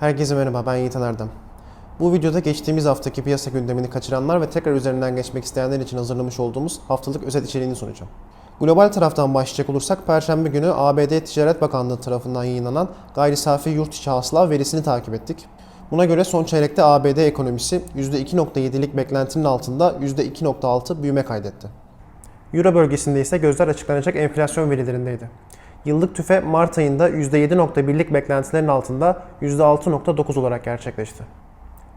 Herkese merhaba, ben Yiğit Erdem. Bu videoda geçtiğimiz haftaki piyasa gündemini kaçıranlar ve tekrar üzerinden geçmek isteyenler için hazırlamış olduğumuz haftalık özet içeriğini sunacağım. Global taraftan başlayacak olursak Perşembe günü ABD Ticaret Bakanlığı tarafından yayınlanan gayri safi yurt içi hasıla verisini takip ettik. Buna göre son çeyrekte ABD ekonomisi %2.7'lik beklentinin altında %2.6 büyüme kaydetti. Euro bölgesinde ise gözler açıklanacak enflasyon verilerindeydi. Yıllık tüfe Mart ayında %7.1'lik beklentilerin altında %6.9 olarak gerçekleşti.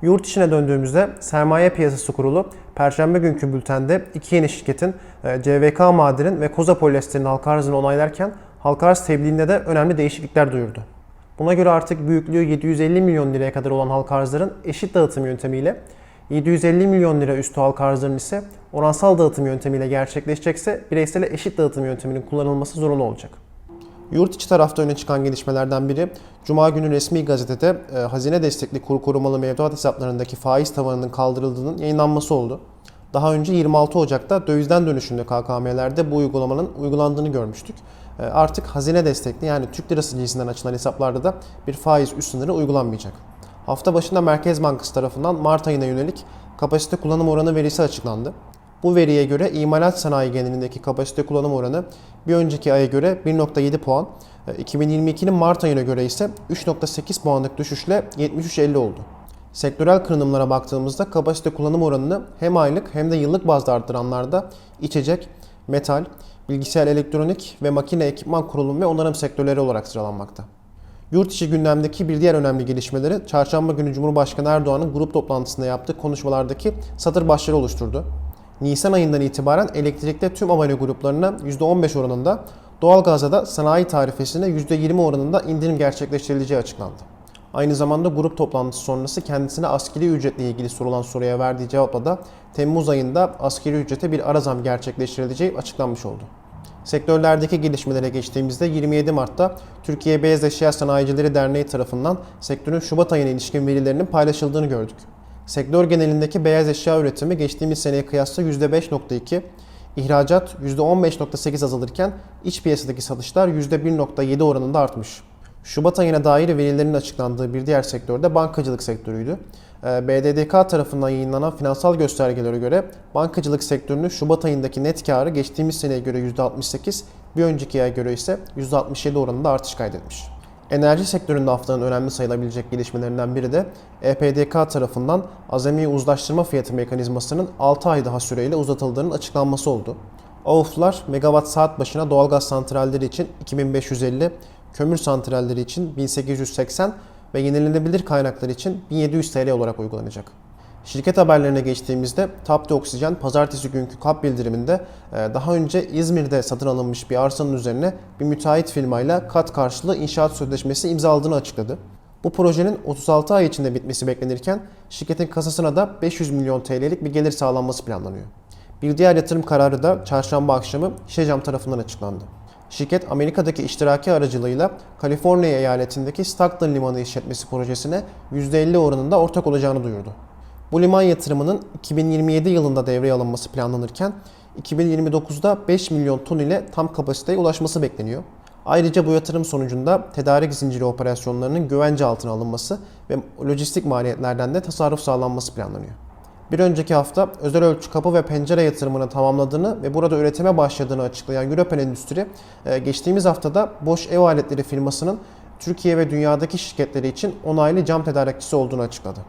Yurt içine döndüğümüzde Sermaye Piyasası Kurulu Perşembe günkü bültende iki yeni şirketin e, CVK Madir'in ve Koza Polyester'in halka arzını onaylarken halka arz tebliğinde de önemli değişiklikler duyurdu. Buna göre artık büyüklüğü 750 milyon liraya kadar olan halka arzların eşit dağıtım yöntemiyle 750 milyon lira üstü halka arzların ise oransal dağıtım yöntemiyle gerçekleşecekse bireysel eşit dağıtım yönteminin kullanılması zorunlu olacak. Yurt içi tarafta öne çıkan gelişmelerden biri, Cuma günü resmi gazetede e, hazine destekli kur korumalı mevduat hesaplarındaki faiz tavanının kaldırıldığının yayınlanması oldu. Daha önce 26 Ocak'ta dövizden dönüşünde KKM'lerde bu uygulamanın uygulandığını görmüştük. E, artık hazine destekli yani Türk lirası cinsinden açılan hesaplarda da bir faiz üst sınırı uygulanmayacak. Hafta başında Merkez Bankası tarafından Mart ayına yönelik kapasite kullanım oranı verisi açıklandı. Bu veriye göre imalat sanayi genelindeki kapasite kullanım oranı bir önceki aya göre 1.7 puan, e, 2022'nin Mart ayına göre ise 3.8 puanlık düşüşle 73.50 oldu. Sektörel kırılımlara baktığımızda kapasite kullanım oranını hem aylık hem de yıllık bazda arttıranlarda içecek, metal, bilgisayar elektronik ve makine ekipman kurulum ve onarım sektörleri olarak sıralanmakta. Yurt içi gündemdeki bir diğer önemli gelişmeleri çarşamba günü Cumhurbaşkanı Erdoğan'ın grup toplantısında yaptığı konuşmalardaki satır başları oluşturdu. Nisan ayından itibaren elektrikte tüm abone gruplarına %15 oranında, doğalgazda da sanayi tarifesine %20 oranında indirim gerçekleştirileceği açıklandı. Aynı zamanda grup toplantısı sonrası kendisine askeri ücretle ilgili sorulan soruya verdiği cevapla da Temmuz ayında askeri ücrete bir ara zam gerçekleştirileceği açıklanmış oldu. Sektörlerdeki gelişmelere geçtiğimizde 27 Mart'ta Türkiye Beyaz Eşya Sanayicileri Derneği tarafından sektörün Şubat ayına ilişkin verilerinin paylaşıldığını gördük. Sektör genelindeki beyaz eşya üretimi geçtiğimiz seneye kıyasla %5.2, ihracat %15.8 azalırken iç piyasadaki satışlar %1.7 oranında artmış. Şubat ayına dair verilerin açıklandığı bir diğer sektör de bankacılık sektörüydü. Ee, BDDK tarafından yayınlanan finansal göstergelere göre bankacılık sektörünün Şubat ayındaki net karı geçtiğimiz seneye göre %68, bir önceki aya göre ise %67 oranında artış kaydetmiş. Enerji sektöründe haftanın önemli sayılabilecek gelişmelerinden biri de EPDK tarafından azami uzlaştırma fiyatı mekanizmasının 6 ay daha süreyle uzatıldığının açıklanması oldu. AUF'lar megawatt saat başına doğalgaz santralleri için 2550, kömür santralleri için 1880 ve yenilenebilir kaynaklar için 1700 TL olarak uygulanacak. Şirket haberlerine geçtiğimizde Tapti Oksijen pazartesi günkü kap bildiriminde e, daha önce İzmir'de satın alınmış bir arsanın üzerine bir müteahhit firmayla kat karşılığı inşaat sözleşmesi imzaladığını açıkladı. Bu projenin 36 ay içinde bitmesi beklenirken şirketin kasasına da 500 milyon TL'lik bir gelir sağlanması planlanıyor. Bir diğer yatırım kararı da çarşamba akşamı Şecam tarafından açıklandı. Şirket Amerika'daki iştiraki aracılığıyla Kaliforniya eyaletindeki Stockton Limanı işletmesi projesine %50 oranında ortak olacağını duyurdu. Bu liman yatırımının 2027 yılında devreye alınması planlanırken 2029'da 5 milyon ton ile tam kapasiteye ulaşması bekleniyor. Ayrıca bu yatırım sonucunda tedarik zinciri operasyonlarının güvence altına alınması ve lojistik maliyetlerden de tasarruf sağlanması planlanıyor. Bir önceki hafta özel ölçü kapı ve pencere yatırımını tamamladığını ve burada üretime başladığını açıklayan Europen Endüstri, e, geçtiğimiz haftada Bosch Ev Aletleri firmasının Türkiye ve dünyadaki şirketleri için onaylı cam tedarikçisi olduğunu açıkladı.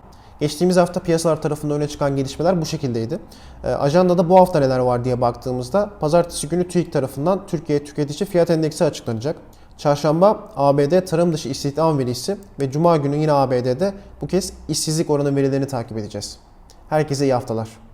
Geçtiğimiz hafta piyasalar tarafında öne çıkan gelişmeler bu şekildeydi. E, ajandada bu hafta neler var diye baktığımızda pazartesi günü TÜİK tarafından Türkiye Tüketici Fiyat Endeksi açıklanacak. Çarşamba ABD tarım dışı istihdam verisi ve Cuma günü yine ABD'de bu kez işsizlik oranı verilerini takip edeceğiz. Herkese iyi haftalar.